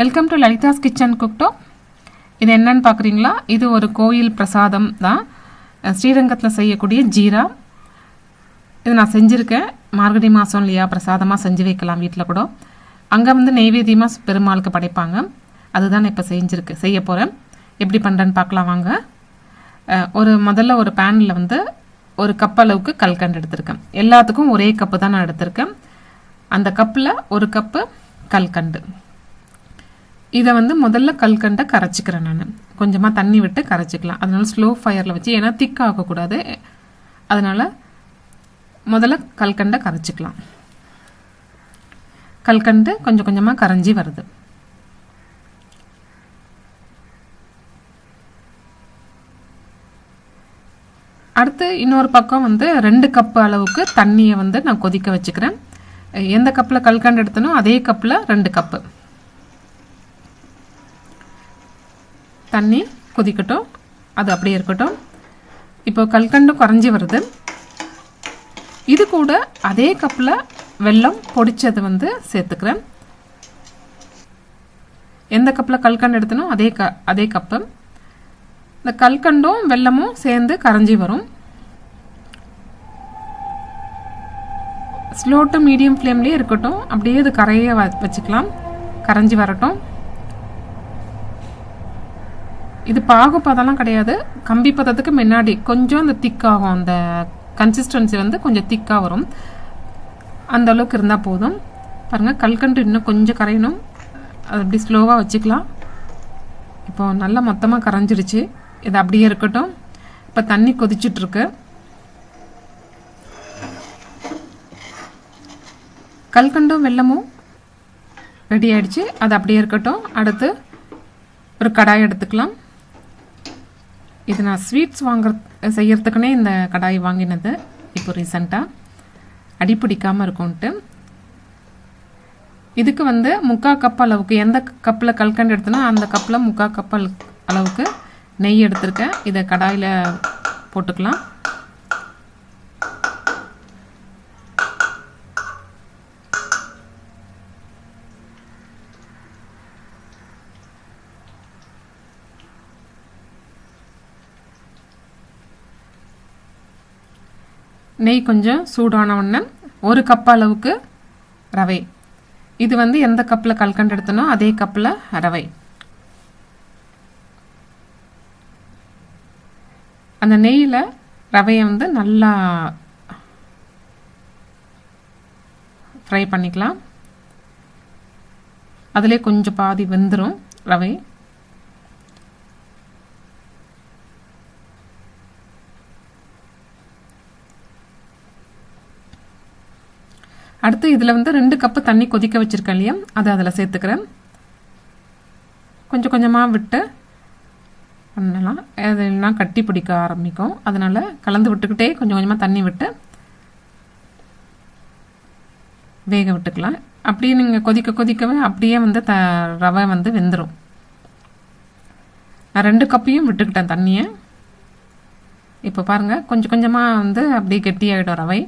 Welcome to Lalitha's kitchen குக்டோ இது என்னன்னு பார்க்குறீங்களா? இது ஒரு கோயில் பிரசாதம் தான். ஸ்ரீரங்கத்தில் செய்யக்கூடிய ஜீரா. இது நான் செஞ்சுருக்கேன். மார்கழி மாதம் இல்லையா? பிரசாதமாக செஞ்சு வைக்கலாம் வீட்டில் கூட. அங்கே வந்து நெய்வேத்தியமாக பெருமாளுக்கு படைப்பாங்க. அதுதான் நான் இப்போ செஞ்சுருக்கு செய்ய போகிறேன் எப்படி பண்ணுறேன்னு பார்க்கலாம் வாங்க. ஒரு முதல்ல ஒரு பேனில் வந்து ஒரு கப் அளவுக்கு கல்கண்டு எடுத்திருக்கேன். எல்லாத்துக்கும் ஒரே கப்பு தான் நான் எடுத்திருக்கேன். அந்த கப்பில் ஒரு கப்பு கல்கண்டு. இதை வந்து முதல்ல கல்கண்டை கரைச்சிக்கிறேன் நான். கொஞ்சமாக தண்ணி விட்டு கரைச்சிக்கலாம். அதனால ஸ்லோ ஃபயரில் வச்சு ஏன்னா திக் ஆகக்கூடாது. அதனால் முதல்ல கல்கண்டை கரைச்சிக்கலாம். கல்கண்டு கொஞ்சம் கொஞ்சமாக கரைஞ்சி வருது. அடுத்து இன்னொரு பக்கம் வந்து ரெண்டு கப் அளவுக்கு தண்ணியை வந்து நான் கொதிக்க வச்சுக்கிறேன். எந்த கப்பில் கல்கண்டு எடுத்தனோ அதே கப்பில் ரெண்டு கப்பு. தண்ணி கொதிக்கட்டும். அது அப்படியே இருக்கட்டும். இப்போ கல்கண்டும் குறைஞ்சி வருது. இது கூட அதே கப்பில் வெல்லம் பொடிச்சது வந்து சேர்த்துக்கிறேன். எந்த கப்பில் கல்கண்டு எடுத்தனோ அதே க அதே கப்பு. இந்த கல்கண்டும் வெல்லமும் சேர்ந்து கரைஞ்சி வரும். ஸ்லோ டு மீடியம் ஃப்ளேம்லேயே இருக்கட்டும். அப்படியே இது கரைய வ- வச்சுக்கலாம். கரைஞ்சி வரட்டும். இது பாகு பதம்லாம் கிடையாது. கம்பி பதத்துக்கு முன்னாடி கொஞ்சம் அந்த திக்காகும் அந்த கன்சிஸ்டன்சி வந்து கொஞ்சம் திக்காக வரும். அந்த அளவுக்கு இருந்தால் போதும். பாருங்கள் கல்கண்டு இன்னும் கொஞ்சம் கரையணும். அது அப்படி ஸ்லோவாக வச்சுக்கலாம். இப்போ நல்லா மொத்தமாக கரைஞ்சிருச்சு. இது அப்படியே இருக்கட்டும். இப்போ தண்ணி கொதிச்சிட்ருக்கு. கல்கண்டும் வெல்லமும் ரெடி ஆகிடுச்சு அது அப்படியே இருக்கட்டும். அடுத்து ஒரு கடாய் எடுத்துக்கலாம். இது நான் ஸ்வீட்ஸ் வாங்குற செய்யறதுக்குனே இந்த கடாய் வாங்கினது இப்போ ரீசண்டாக அடிப்பிடிக்காமல் இருக்கும்ன்ட்டு இதுக்கு வந்து முக்கா கப் அளவுக்கு எந்த கப்பில் கல்கண்டு எடுத்தனோ அந்த கப்பில் முக்கா கப் அளவுக்கு நெய் எடுத்திருக்கேன். இதை கடாயில் போட்டுக்கலாம். நெய் கொஞ்சம் சூடான உடனே ஒரு கப் அளவுக்கு ரவை. இது வந்து எந்த கப்பில் கல்கண்டு எடுத்தனோ அதே கப்பில் ரவை. அந்த நெய்யில் ரவையை வந்து நல்லா ஃப்ரை பண்ணிக்கலாம். அதிலே கொஞ்சம் பாதி வெந்துடும் ரவை. அடுத்து இதில் வந்து ரெண்டு கப்பு தண்ணி கொதிக்க வச்சுருக்கேன் இல்லையா? அதை அதில் சேர்த்துக்கிறேன். கொஞ்சம் கொஞ்சமாக விட்டு பண்ணலாம். அதெல்லாம் கட்டி பிடிக்க ஆரம்பிக்கும். அதனால் கலந்து விட்டுக்கிட்டே கொஞ்சம் கொஞ்சமாக தண்ணி விட்டு வேக விட்டுக்கலாம். அப்படியே நீங்கள் கொதிக்க கொதிக்கவே அப்படியே வந்து த ரவை வந்து வெந்துடும் நான் ரெண்டு கப்பையும் விட்டுக்கிட்டேன் தண்ணியை. இப்போ பாருங்கள் கொஞ்சம் கொஞ்சமாக வந்து அப்படியே கெட்டியாகிடும் ரவை.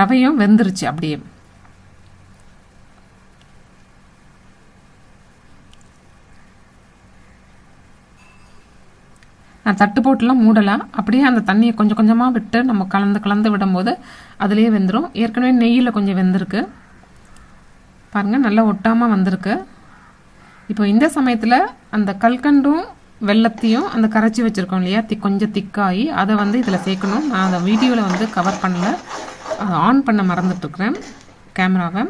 ரவையும் வெந்துருச்சு அப்படியே. நான் தட்டு போட்டுலாம் மூடலாம் அப்படியே அந்த தண்ணியை கொஞ்சம் கொஞ்சமாக விட்டு நம்ம கலந்து கலந்து விடும்போது அதுலேயே வெந்துடும் ஏற்கனவே நெய்யில் கொஞ்சம் வெந்திருக்கு. பாருங்கள் நல்லா ஒட்டாமல் வந்திருக்கு. இப்போ இந்த சமயத்தில் அந்த கல்கண்டும் வெள்ளத்தையும் அந்த கரைச்சி வச்சுருக்கோம் இல்லையா? தி கொஞ்சம் திக்காகி அதை வந்து இதில் சேர்க்கணும். நான் அதை வீடியோவில் வந்து கவர் பண்ணல. ஆன் பண்ண மறந்துட்டுருக்குறேன் கேமராவை.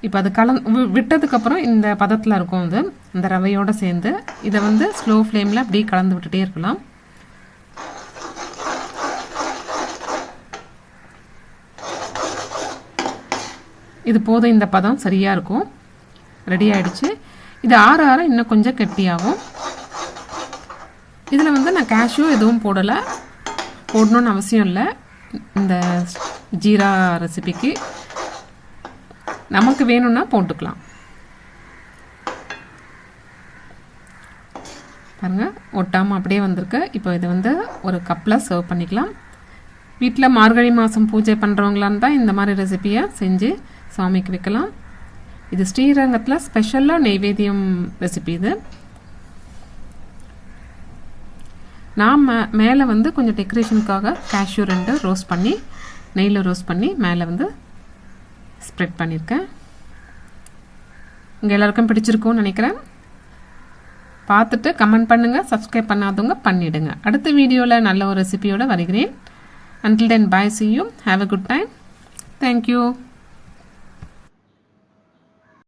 இப்போ அது கலந் வி- விட்டதுக்கப்புறம் இந்த பதத்தில் இருக்கும் இது இந்த ரவையோடு சேர்ந்து இதை வந்து ஸ்லோ ஃப்ளேமில் அப்படியே கலந்து விட்டுட்டே இருக்கலாம். இது போதும் இந்த பதம் சரியாக இருக்கும். ரெடி ஆகிடுச்சு இது ஆற ஆற இன்னும் கொஞ்சம் கெட்டியாகும். இதில் வந்து நான் கேஷ்யூ எதுவும் போடலை. போடணும்னு அவசியம் இல்லை. இந்த ஜீரா ரெசிபிக்கு நமக்கு வேணும்னா போட்டுக்கலாம். பாருங்கள் ஒட்டாமல் அப்படியே வந்திருக்கு. இப்போ இதை வந்து ஒரு கப்பில் சர்வ் பண்ணிக்கலாம். வீட்டில் மார்கழி மாதம் பூஜை பண்ணுறவங்களா தான் இந்த மாதிரி ரெசிபியை செஞ்சு சாமிக்கு வைக்கலாம். இது ஸ்ரீரங்கத்தில் ஸ்பெஷலாக நெய்வேத்தியம் ரெசிபி இது. நான் மே மேலே வந்து கொஞ்சம் டெக்கரேஷனுக்காக கேஷ்யூ ரெண்டு ரோஸ்ட் பண்ணி நெய்யில் ரோஸ்ட் பண்ணி மேலே வந்து ஸ்ப்ரெட் பண்ணியிருக்கேன் உங்கள் எல்லாருக்கும் பிடிச்சிருக்கும்னு நினைக்கிறேன். பார்த்துட்டு கமெண்ட் பண்ணுங்கள் சப்ஸ்கிரைப் பண்ணாதவங்க பண்ணிவிடுங்க அடுத்த வீடியோவில் நல்ல ஒரு ரெசிபியோடு வருகிறேன். Until then bye see you have a good time thank you